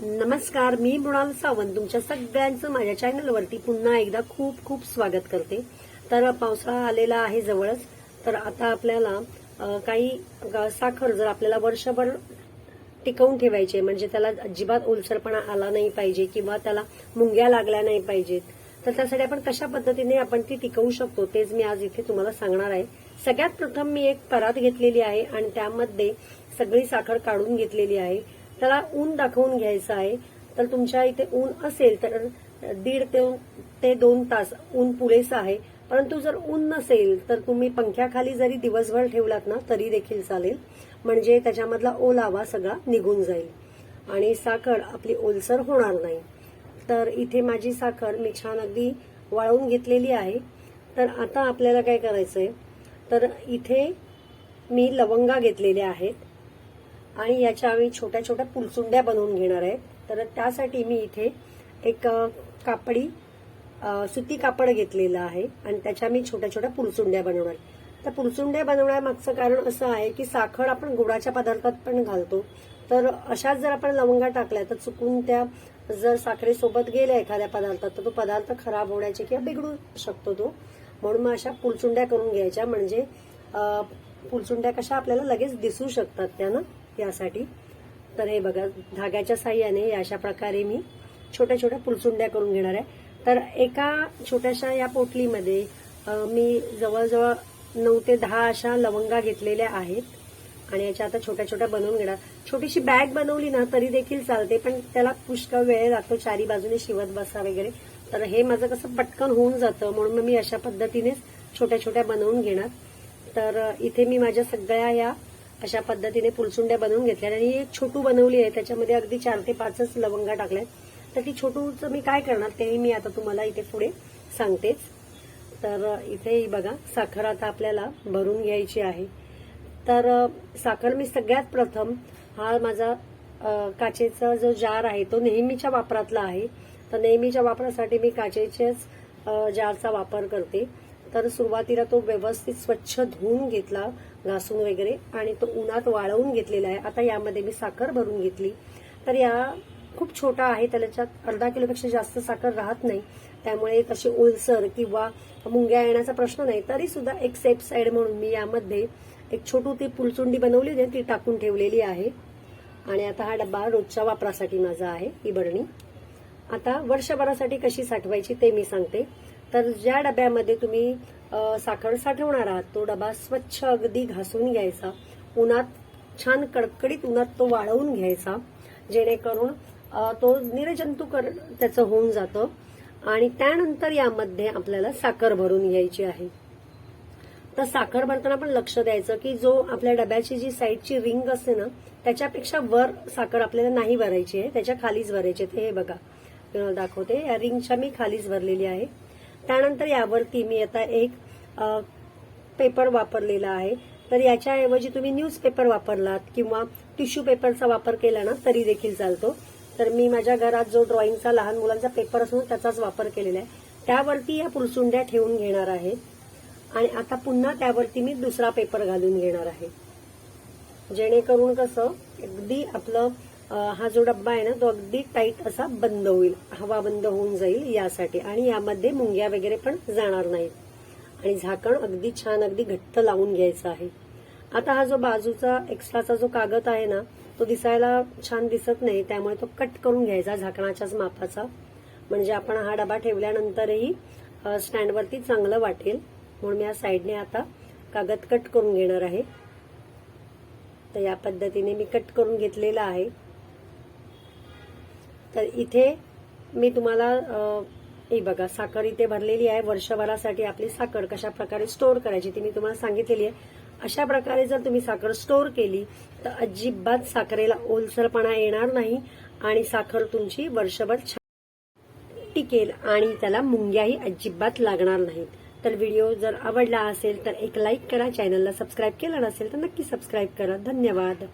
नमस्कार मी मृणाल सावंत. तुमच्या सगळ्यांचं माझ्या चॅनलवरती पुन्हा एकदा खूप खूप स्वागत करते. तर पावसाळा आलेला आहे जवळच. तर आता आपल्याला काही ग- साखर जर आपल्याला वर्षभर टिकवून ठेवायचे म्हणजे त्याला अजिबात ओलसरपणा आला नाही पाहिजे किंवा त्याला मुंग्या लागल्या नाही पाहिजेत तर त्यासाठी आपण कशा पद्धतीने आपण ती टिकवू शकतो तेच मी आज इथे तुम्हाला सांगणार आहे. सगळ्यात प्रथम मी एक परात घेतलेली आहे आणि त्यामध्ये सगळी साखर काढून घेतलेली आहे. त्याला ऊन दाखवून घ्यायचं आहे. तर तुमच्या इथे ऊन असेल तर दीड ते दोन तास ऊन पुरेसं आहे. परंतु जर ऊन नसेल तर तुम्ही पंख्याखाली जरी दिवसभर ठेवलात ना तरी देखील चालेल. म्हणजे त्याच्यामधला ओलावा सगळा निघून जाईल. आणि साखर आपली ओलसर होणार नाही. तर इथे माझी साखर मी छान अगदी वाळवून घेतलेली आहे. तर आता आपल्याला काय करायचंय? तर इथे मी लवंगा घेतलेल्या आहेत. आणि याच्या आम्ही छोट्या छोट्या पुलसुंड्या बनवून घेणार आहे. तर त्यासाठी मी इथे एक कापडी सुती कापड घेतलेलं आहे आणि त्याच्या मी छोट्या छोट्या पुलसुंड्या बनवणार तर पुलसुंड्या बनवण्यामागचं कारण असं आहे की साखर आपण गुळाच्या पदार्थात पण घालतो. तर अशाच जर आपण लवंगा टाकल्या तर चुकून त्या जर साखरेसोबत गेल्या एखाद्या पदार्थात तर तो पदार्थ खराब होण्याचे किंवा बिघडू शकतो तो. म्हणून मग अशा पुलसुंड्या करून घ्यायच्या. म्हणजे पुलसुंड्या कशा आपल्याला लगेच दिसू शकतात त्यानं. यासाठी. तर हे बघा धाग्याच्या साह्याने या अशा प्रकारे मी छोट्या छोट्या पुलसुंड्या करून घेणार आहे. तर एका छोट्याशा या पोटलीमध्ये मी जवळजवळ नऊ ते दहा अशा लवंगा घेतलेल्या आहेत आणि याच्या आता छोट्या छोट्या बनवून घेणार. छोटीशी बॅग बनवली ना तरी देखील चालते पण त्याला पुष्कळ वेळ लागतो चारी बाजूने शिवत बसा वगैरे. तर हे माझं कसं पटकन होऊन जातं म्हणून मग मी अशा पद्धतीनेच छोट्या छोट्या बनवून घेणार. तर इथे मी माझ्या सगळ्या या अशा पद्धतीने पुलसुंड्या बनवून घेतल्या आणि एक छोटू बनवली आहे त्याच्यामध्ये अगदी चार ते पाचच लवंगा टाकल्यात. तर ती छोटूचं मी काय करणार तेही मी आता तुम्हाला इथे पुढे सांगतेच. तर इथे बघा साखर आता आपल्याला भरून घ्यायची आहे. तर साखर मी सगळ्यात प्रथम हा माझा काचेचा जो जार आहे तो नेहमीच्या वापरातला आहे. तर नेहमीच्या वापरासाठी मी काचेच्याच जारचा वापर करते. तर सुरुवातीला तो व्यवस्थित स्वच्छ धुवून घेतला घासून वगैरे आणि तो उन्हात वाळवून घेतलेला आहे. आता यामध्ये मी साखर भरून घेतली. तर या खूप छोटा आहे त्याच्यात अर्धा किलोपेक्षा जास्त साखर राहत नाही. त्यामुळे तशी ओलसर किंवा मुंग्या येण्याचा प्रश्न नाही. तरी सुद्धा एक सेफ साईड म्हणून मी यामध्ये एक छोटू ती पुलचुंडी बनवली होती ती टाकून ठेवलेली आहे. आणि आता हा डब्बा रोजच्या वापरासाठी माझा आहे ही बरणी आता वर्षभरासाठी कशी साठवायची ते मी सांगते. तर ज्या डब्यामध्ये तुम्ही साखर साठवणार आहात तो डबा स्वच्छ अगदी घासून घ्यायचा. उन्हात छान कडकडीत उन्हात तो वाळवून घ्यायचा. जेणेकरून तो निर्जंतुकर त्याचं होऊन जातं. आणि त्यानंतर यामध्ये आपल्याला साखर भरून घ्यायची आहे. तर साखर भरताना पण लक्ष द्यायचं की जो आपल्या डब्याची जी साईडची रिंग असते ना त्याच्यापेक्षा वर साखर आपल्याला नाही भरायची आहे. त्याच्या खालीच भरायची आहे. ते हे बघा. दाखवते. या रिंगच्या मी खालीच भरलेली आहे. त्यानंतर यावरती मी आता एक पेपर वापरलेला आहे. तर याच्याऐवजी तुम्ही न्यूजपेपर वापरलात किंवा टिश्यू पेपरचा वापर केला ना तरी देखील चालतो. तर मी माझ्या घरात जो ड्रॉइंगचा लहान मुलांचा पेपर असतो त्याचाच वापर केलेला आहे. त्यावरती या पुरसुंड्या ठेवून घेणार आहे. आणि आता पुन्हा त्यावरती मी दुसरा पेपर घालून घेणार आहे. जेणेकरून कसं अगदी आपलं हा जो डब्बा आहे ना तो अगदी टाईट असा बंद होईल. हवा बंद होऊन जाईल यासाठी. आणि यामध्ये मुंग्या वगैरे पण जाणार नाहीत. आणि झाकण अगदी छान अगदी घट्ट लावून घ्यायचं आहे. आता हा जो बाजूचा एक्स्ट्राचा जो कागद आहे ना तो दिसायला छान दिसत नाही. त्यामुळे तो कट करून घ्यायचा झाकणाच्याच मापाचा. म्हणजे आपण हा डबा ठेवल्यानंतरही स्टँडवरती चांगलं वाटेल. म्हणून मी या साईडने आता कागद कट करून घेणार आहे. तर या पद्धतीने मी कट करून घेतलेला आहे. तर इथे मी तुम्हाला हे बघा साखर इथे भरलेली आहे. वर्षभरासाठी आपली साखर कशा प्रकारे स्टोअर करायची ती मी तुम्हाला सांगितलेली आहे. अशा प्रकारे जर तुम्ही साखर स्टोअर केली तर अजिबात साखरेला ओलसरपणा येणार नाही आणि साखर तुमची वर्षभर छान टिकेल आणि त्याला मुंग्याही अजिबात लागणार नाहीत तर व्हिडिओ जर आवडला असेल तर एक लाईक करा. चॅनलला सबस्क्राईब केलं नसेल तर नक्की सबस्क्राईब करा. धन्यवाद.